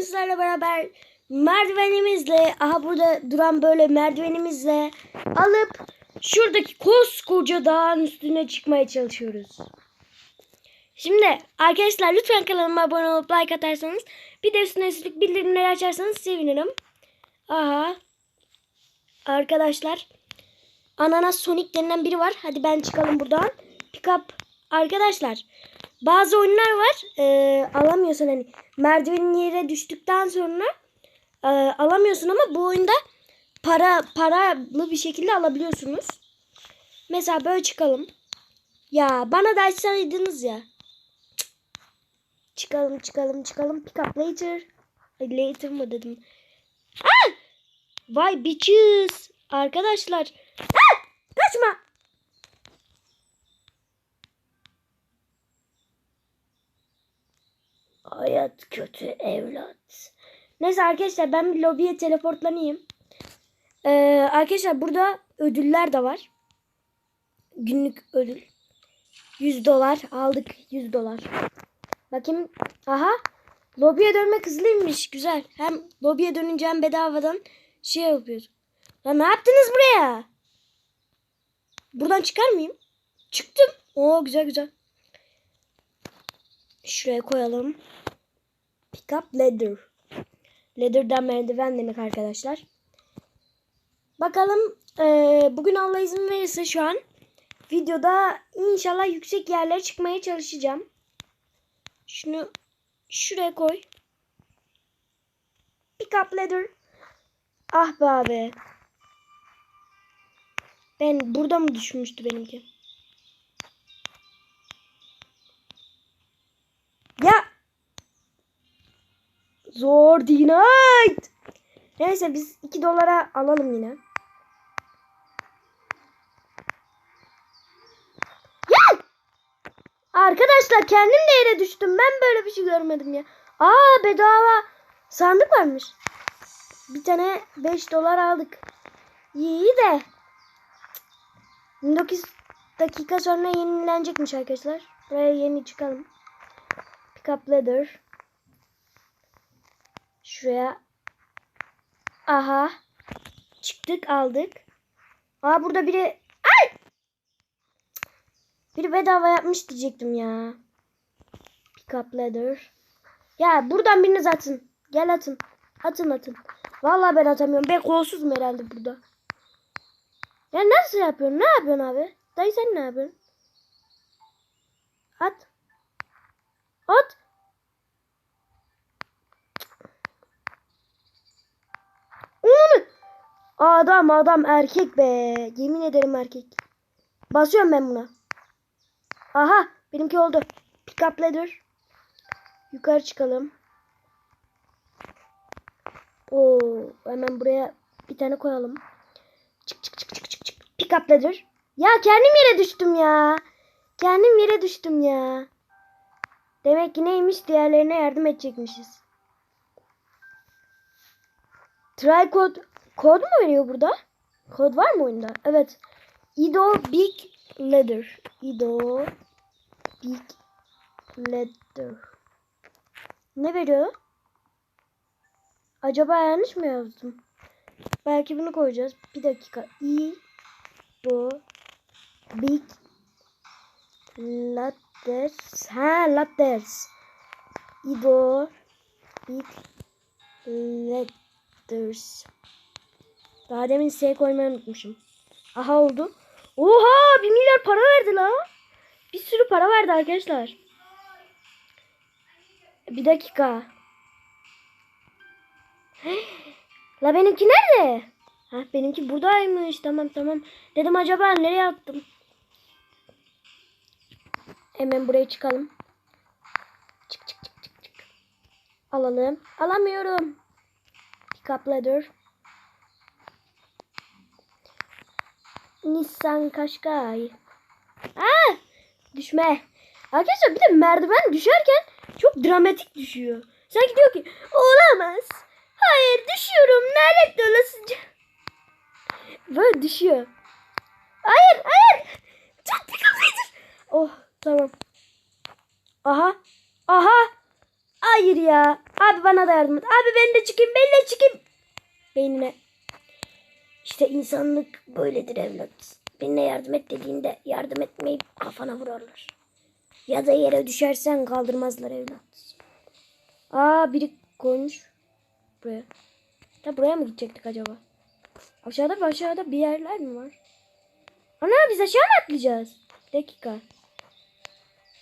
bugün beraber merdivenimizle aha burada duran böyle merdivenimizle alıp şuradaki koskoca dağın üstüne çıkmaya çalışıyoruz. Şimdi arkadaşlar lütfen kanalıma abone olup like atarsanız bir de üstüne üstlük bildirimleri açarsanız sevinirim. Aha. Arkadaşlar Ananas Sonic denilen biri var. Hadi ben çıkalım buradan. Pick up. Arkadaşlar bazı oyunlar var. E, alamıyorsun hani merdivenin yere düştükten sonra e, alamıyorsun ama bu oyunda para paralı bir şekilde alabiliyorsunuz. Mesela böyle çıkalım. Ya bana da açsaydınız ya. Çıkalım çıkalım çıkalım. Pick up later. Ay, later mı dedim. Ah! Vay bitches. Arkadaşlar. Ah! Kaçma. Hayat kötü evlat. Neyse arkadaşlar ben bir lobiye teleportlanayım. Ee, arkadaşlar burada ödüller de var. Günlük ödül. 100 dolar aldık 100 dolar. Bakayım. Aha. Lobiye dönmek hızlıymış. Güzel. Hem lobiye dönünce hem bedavadan şey yapıyoruz. Ya ne yaptınız buraya? Buradan çıkar mıyım? Çıktım. Oo güzel güzel. Şuraya koyalım. Pick up ladder. Ladder'dan merdiven demek arkadaşlar. Bakalım eee, bugün Allah izin verirse şu an videoda inşallah yüksek yerlere çıkmaya çalışacağım. Şunu şuraya koy. Pick up ladder. Ah be abi. Ben burada mı düşmüştü benimki? Zor denied. Neyse biz 2 dolara alalım yine. Ya. Arkadaşlar kendim de yere düştüm. Ben böyle bir şey görmedim ya. Aa bedava sandık varmış. Bir tane 5 dolar aldık. İyi de 29 dakika sonra yenilenecekmiş arkadaşlar. Buraya yeni çıkalım. Pick up ladder. Şuraya. Aha. Çıktık aldık. Aa burada biri. Ay! Biri bedava yapmış diyecektim ya. Pick up ladder. Ya buradan biriniz atın. Gel atın. Atın atın. Vallahi ben atamıyorum. Ben kolsuzum herhalde burada. Ya nasıl yapıyorsun? Ne yapıyorsun abi? Dayı sen ne yapıyorsun? At. At. Onu. Adam adam erkek be. Yemin ederim erkek. Basıyorum ben buna. Aha benimki oldu. Pick up ladder. Yukarı çıkalım. Oo hemen buraya bir tane koyalım. Çık çık çık çık çık. Pick up ladder. Ya kendim yere düştüm ya. Kendim yere düştüm ya. Demek ki neymiş diğerlerine yardım edecekmişiz. Try code. Kod mu veriyor burada? Kod var mı oyunda? Evet. Ido Big Ladder. Ido Big Ladder. Ne veriyor? Acaba yanlış mı yazdım? Belki bunu koyacağız. Bir dakika. I bu Big Ladders. Ha Ladders. Ido Big Ladders. Daha demin S koymayı unutmuşum. Aha oldu. Oha! Bir milyar para verdi la. Bir sürü para verdi arkadaşlar. Bir dakika. La benimki nerede? Ha benimki buradaymış. Tamam tamam. Dedim acaba nereye attım? Hemen buraya çıkalım. Çık çık çık çık çık. Alalım. Alamıyorum. Pick up ladder. Nissan Qashqai. Aa! Düşme. Arkadaşlar bir de merdiven düşerken çok dramatik düşüyor. Sanki diyor ki olamaz. Hayır düşüyorum. Lanet dolasıca. Böyle düşüyor. Hayır hayır. Çok tıkılıydır. Oh tamam. Aha. Aha. Hayır ya. Abi bana da yardım et. Abi ben de çıkayım ben de çıkayım. Beynine. İşte insanlık böyledir evlat. Birine yardım et dediğinde yardım etmeyip kafana vurarlar. Ya da yere düşersen kaldırmazlar evlat. Aa biri koymuş buraya. Ya buraya mı gidecektik acaba? Aşağıda aşağıda bir yerler mi var? Ana biz aşağı mı atlayacağız? Bir dakika.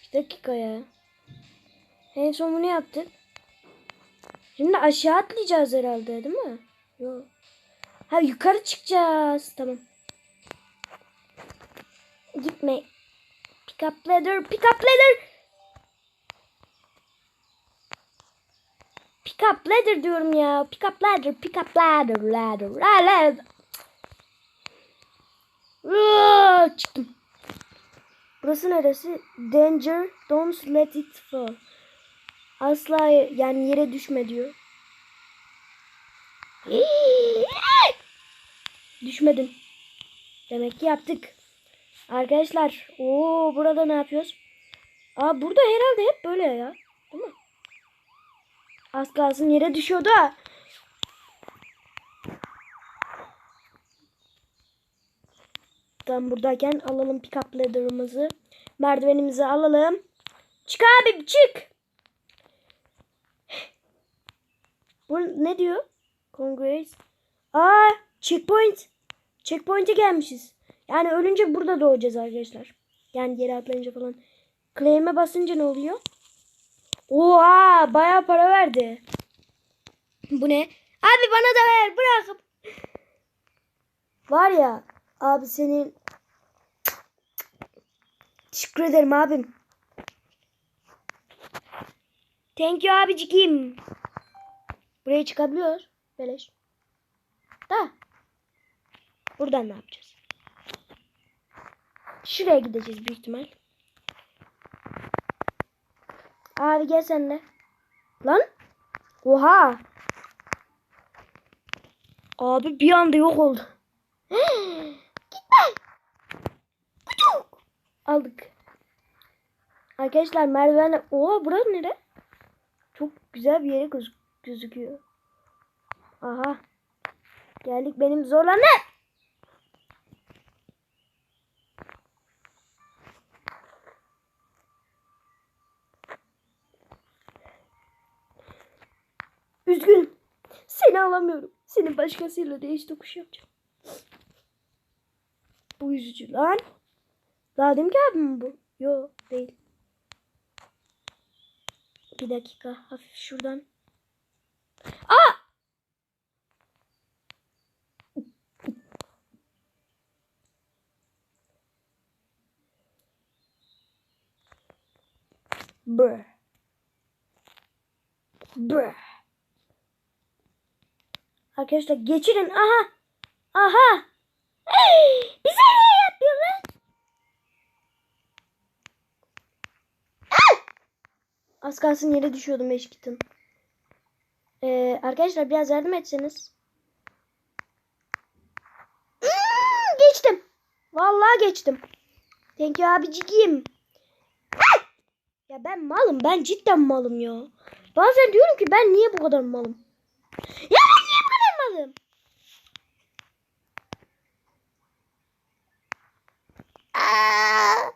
Bir dakika ya. En son bunu yaptık. Şimdi aşağı atlayacağız herhalde değil mi? Yok. Ha yukarı çıkacağız. Tamam. Gitme. Pick up ladder. Pick up ladder. Pick up ladder diyorum ya. Pick up ladder. Pick up ladder. Ladder. La ladder. Aa, Çıktım. Burası neresi? Danger. Don't let it fall. Asla yani yere düşme diyor. Düşmedin. Demek ki yaptık. Arkadaşlar. Oo burada ne yapıyoruz? Aa burada herhalde hep böyle ya. Değil mi? Az kalsın yere düşüyordu. ha. Tam buradayken alalım pick-up ladder'ımızı. Merdivenimizi alalım. Çık abi çık. Bu ne diyor? Congress. Aa checkpoint. Checkpoint'e gelmişiz. Yani ölünce burada doğacağız arkadaşlar. Yani yere atlayınca falan. Claim'e basınca ne oluyor? Oha bayağı para verdi. Bu ne? Abi bana da ver bırak. Var ya abi senin Teşekkür ederim abim. Thank you abiciğim. Buraya çıkabiliyoruz. Beleş. Da. Buradan ne yapacağız? Şuraya gideceğiz büyük ihtimal. Abi gel sen de. Lan. Oha. Abi bir anda yok oldu. Gitme. Kucuk. Aldık. Arkadaşlar merdivenle... Oha burası nere? Çok güzel bir yere göz gözüküyor. Aha. Geldik benim zorlanma. Seni alamıyorum. Seni başkasıyla değiş tokuş yapacağım. Bu üzücü lan. Demin ki mi bu? Yok değil. Bir dakika. Hafif şuradan. Aa! Brr. Brr. Arkadaşlar geçirin. Aha. Aha. Hey, bize ne yapıyorlar? Az kalsın yere düşüyordum eşkitim. Ee, arkadaşlar biraz yardım etseniz. Hmm, geçtim. Vallahi geçtim. Thank you abiciğim. Ah! Ya ben malım. Ben cidden malım ya. Bazen diyorum ki ben niye bu kadar malım? Ya ben niye bu kadar malım? Aa!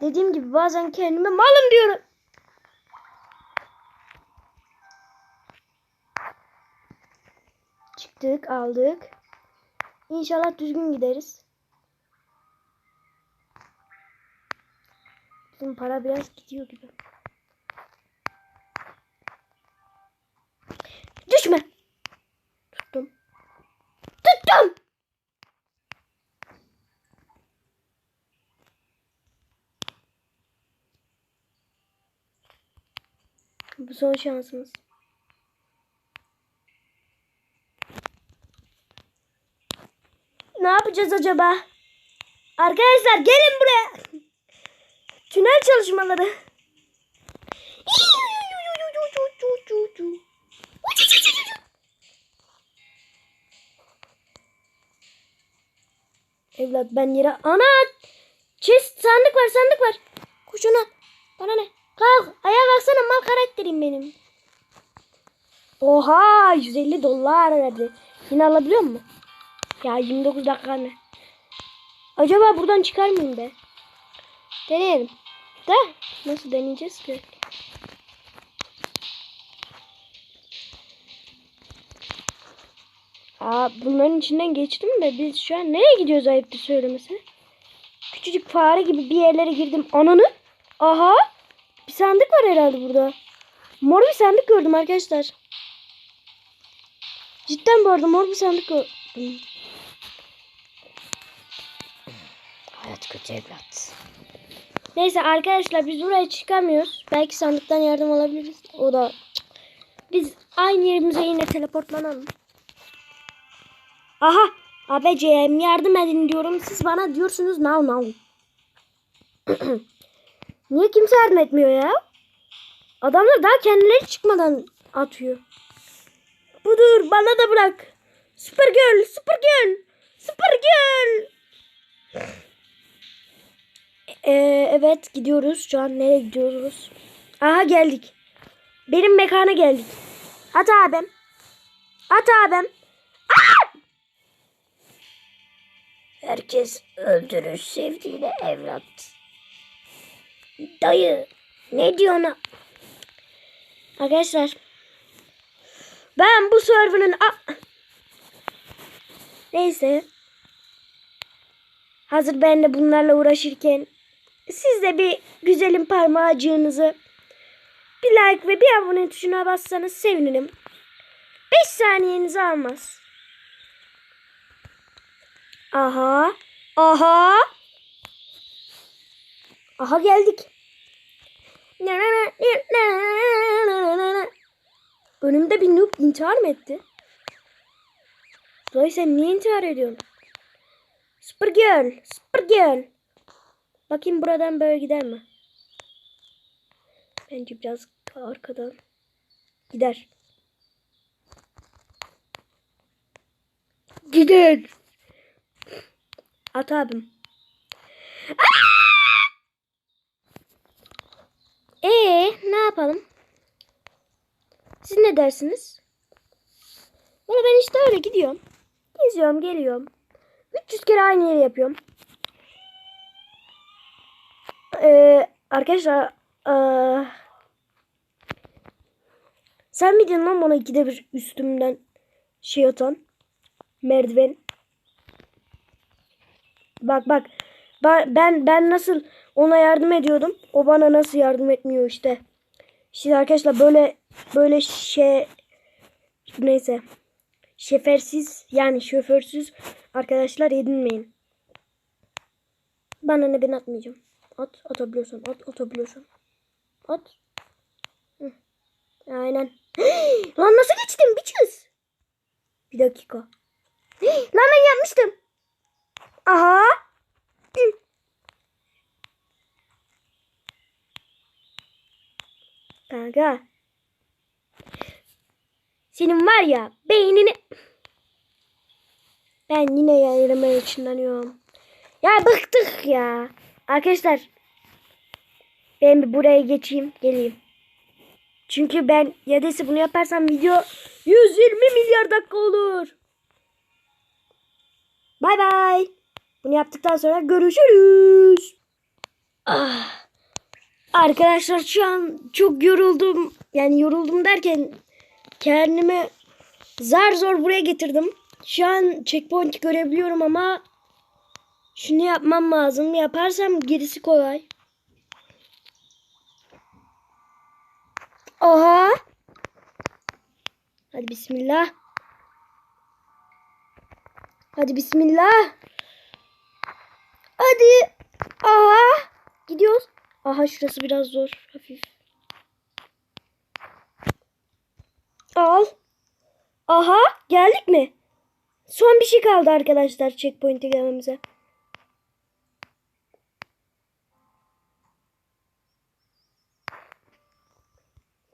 Dediğim gibi bazen kendime malım diyorum. Çıktık aldık. İnşallah düzgün gideriz. Bizim para biraz gidiyor gibi. Düşme. Tuttum. Tuttum. Bu son şansımız. Ne yapacağız acaba? Arkadaşlar gelin buraya. Tünel çalışmaları. Evlat ben yere... Ana! Chest sandık var sandık var. Koş ona. Bana ne? Kalk. Ayağa kalksana mal karakterim benim. Oha 150 dolar verdi. Yine alabiliyor mu? Ya 29 dakika ne? Acaba buradan çıkar mıyım be? Deneyelim. Da nasıl deneyeceğiz ki? Aa, bunların içinden geçtim de biz şu an nereye gidiyoruz ayıptır söylemesi? Küçücük fare gibi bir yerlere girdim. Ananı. Aha. Bir sandık var herhalde burada. Mor bir sandık gördüm arkadaşlar. Cidden bu arada mor bir sandık gördüm. Hayat kötü evlat. Neyse arkadaşlar biz buraya çıkamıyoruz. Belki sandıktan yardım alabiliriz. O da biz aynı yerimize yine teleportlanalım. Aha abicim yardım edin diyorum. Siz bana diyorsunuz now now. Niye kimse yardım etmiyor ya? Adamlar daha kendileri çıkmadan atıyor. Budur bana da bırak. Süper girl, süper girl, süper girl. Ee, evet gidiyoruz. Şu an nereye gidiyoruz? Aha geldik. Benim mekana geldik. At abim. At abim. Herkes öldürür sevdiğini evlat. Dayı. Ne diyorsun? Arkadaşlar. Ben bu server'ın... Neyse. Hazır ben de bunlarla uğraşırken siz de bir güzelim parmağcığınızı bir like ve bir abone tuşuna bassanız sevinirim. 5 saniyenizi almaz. Aha. Aha. Aha geldik. Önümde bir noob intihar mı etti? Zoe sen niye intihar ediyorsun? Super girl, super girl. Bakayım buradan böyle gider mi? Bence biraz arkadan gider. Gider. At abim. Ee, ne yapalım? Siz ne dersiniz? Valla ben işte öyle gidiyorum. Geziyorum, geliyorum. 300 kere aynı yeri yapıyorum. Ee, arkadaşlar ee, sen miydin lan bana ikide üstümden şey atan merdiven bak bak. Ben ben, ben nasıl ona yardım ediyordum o bana nasıl yardım etmiyor işte. Şimdi arkadaşlar böyle böyle şey neyse. Şefersiz yani şoförsüz arkadaşlar edinmeyin. Bana ne ben atmayacağım? At atabiliyorsan at atabiliyorsan at. Hı. aynen. Lan nasıl geçtim biçiz bir dakika. Lan ben yapmıştım aha kanka senin var ya beynini ben yine yayınlamaya ışınlanıyorum. Ya bıktık ya. Arkadaşlar ben bir buraya geçeyim geleyim. Çünkü ben yadesi bunu yaparsam video 120 milyar dakika olur. Bay bay. Bunu yaptıktan sonra görüşürüz. Ah. Arkadaşlar şu an çok yoruldum. Yani yoruldum derken kendimi zar zor buraya getirdim. Şu an checkpoint görebiliyorum ama şunu yapmam lazım. Yaparsam gerisi kolay. Oha. Hadi bismillah. Hadi bismillah. Hadi. Aha. Gidiyoruz. Aha şurası biraz zor. Hafif. Al. Aha. Geldik mi? Son bir şey kaldı arkadaşlar checkpoint'e gelmemize.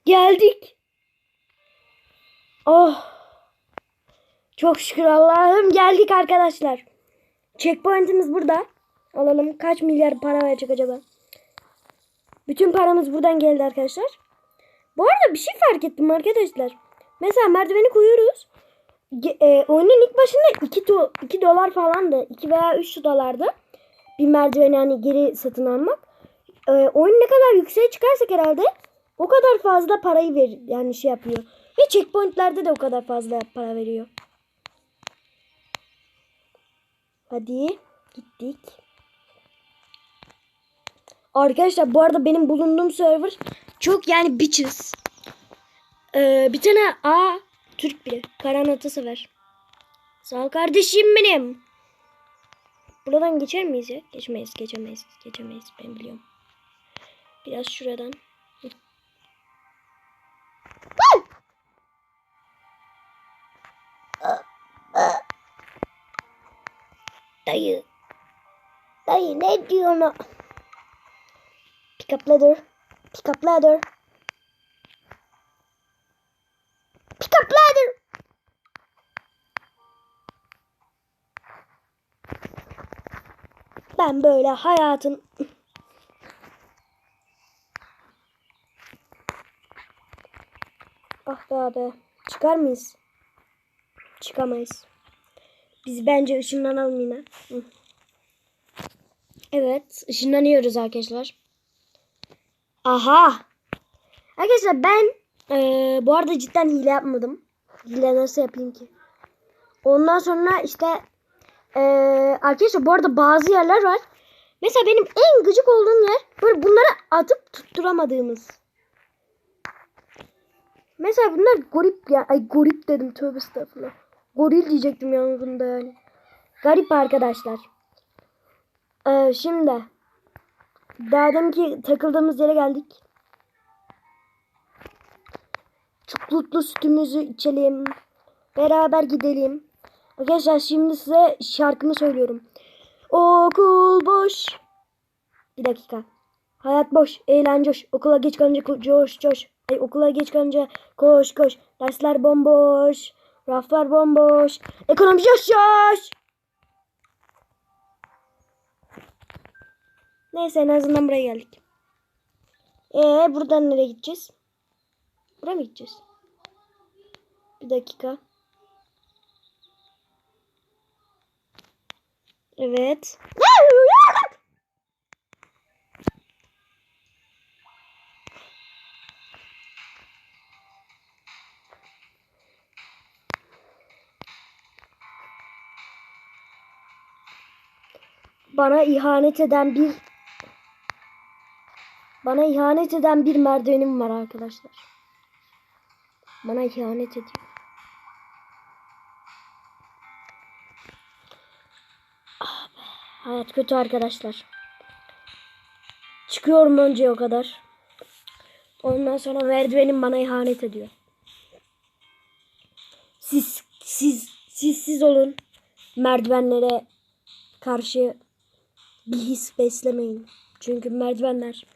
Geldik. Oh. Çok şükür Allah'ım geldik arkadaşlar. Checkpoint'imiz burada. Alalım. Kaç milyar para verecek acaba? Bütün paramız buradan geldi arkadaşlar. Bu arada bir şey fark ettim arkadaşlar. Mesela merdiveni koyuyoruz. E, oyunun ilk başında 2, do- 2 dolar falandı. 2 veya 3 dolardı. Bir merdiveni hani geri satın almak. E, oyun ne kadar yükseğe çıkarsak herhalde o kadar fazla parayı ver yani şey yapıyor. Ve checkpointlerde de o kadar fazla para veriyor. Hadi gittik. Arkadaşlar bu arada benim bulunduğum server çok yani bitches. Ee, bir tane A Türk biri. Karan Atasever. Sağ kardeşim benim. Buradan geçer miyiz ya? Geçmeyiz, geçemeyiz, geçemeyiz. Ben biliyorum. Biraz şuradan. Dayı. Dayı ne diyorsun? Pick up ladder. Pick up ladder. Pick up ladder. Ben böyle hayatın Ah be abi. Çıkar mıyız? Çıkamayız. Biz bence ışınlanalım yine. Evet. ışınlanıyoruz arkadaşlar. Aha. Arkadaşlar ben eee, bu arada cidden hile yapmadım. Hile nasıl yapayım ki? Ondan sonra işte eee, arkadaşlar bu arada bazı yerler var. Mesela benim en gıcık olduğum yer böyle bunları atıp tutturamadığımız. Mesela bunlar gorip ya. Ay gorip dedim tövbe estağfurullah. Goril diyecektim yanında yani. Garip arkadaşlar. Ee, şimdi daha deminki takıldığımız yere geldik. Çuklutlu sütümüzü içelim. Beraber gidelim. Arkadaşlar şimdi size şarkımı söylüyorum. Okul boş. Bir dakika. Hayat boş, eğlence hoş. Okula geç kalınca coş coş. Ay okula geç kalınca koş koş. Dersler bomboş. Raflar bomboş. Ekonomi coş coş. Neyse en azından buraya geldik. Ee buradan nereye gideceğiz? Buraya mı gideceğiz? Bir dakika. Evet. Bana ihanet eden bir bana ihanet eden bir merdivenim var arkadaşlar. Bana ihanet ediyor. Ah hayat kötü arkadaşlar. Çıkıyorum önce o kadar. Ondan sonra merdivenim bana ihanet ediyor. Siz siz siz siz olun. Merdivenlere karşı bir his beslemeyin. Çünkü merdivenler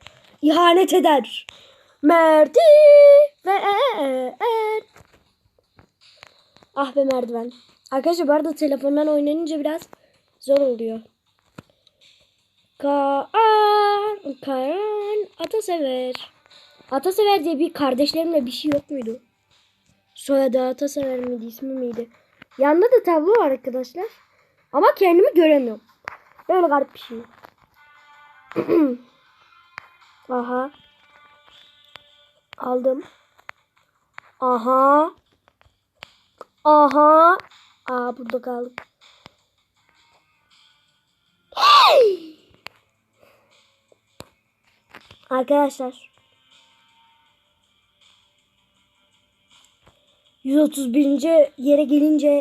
ihanet eder. Merdiven. Ah be merdiven. Arkadaşlar bu arada telefondan oynanınca biraz zor oluyor. Kaan, Kaan Atasever. Atasever diye bir kardeşlerimle bir şey yok muydu? Soyadı Atasever miydi, ismi miydi? Yanında da tablo var arkadaşlar. Ama kendimi göremiyorum. Böyle garip bir şey. Aha. Aldım. Aha. Aha. Aa burada kaldım. Hey! Arkadaşlar. 131. yere gelince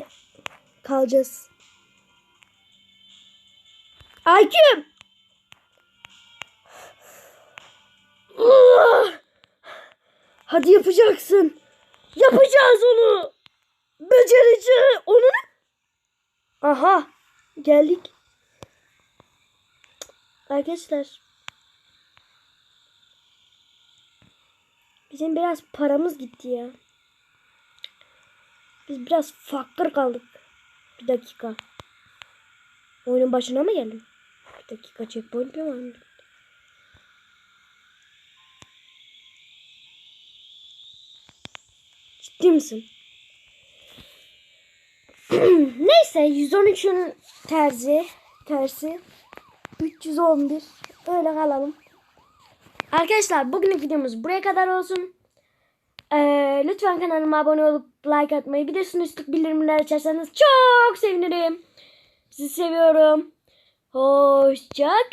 kalacağız. Ayküm. Hadi yapacaksın. Yapacağız onu. Becerici. Onu? Aha. Geldik. Arkadaşlar. Bizim biraz paramız gitti ya. Biz biraz fakir kaldık. Bir dakika. Oyunun başına mı geldim? Bir dakika checkpoint mi var? Ciddi misin? Neyse 113'ün terzi tersi 311 öyle kalalım. Arkadaşlar bugünlük videomuz buraya kadar olsun. Ee, lütfen kanalıma abone olup like atmayı bir de üstlük bildirimleri açarsanız çok sevinirim. Sizi seviyorum. Hoşçakalın.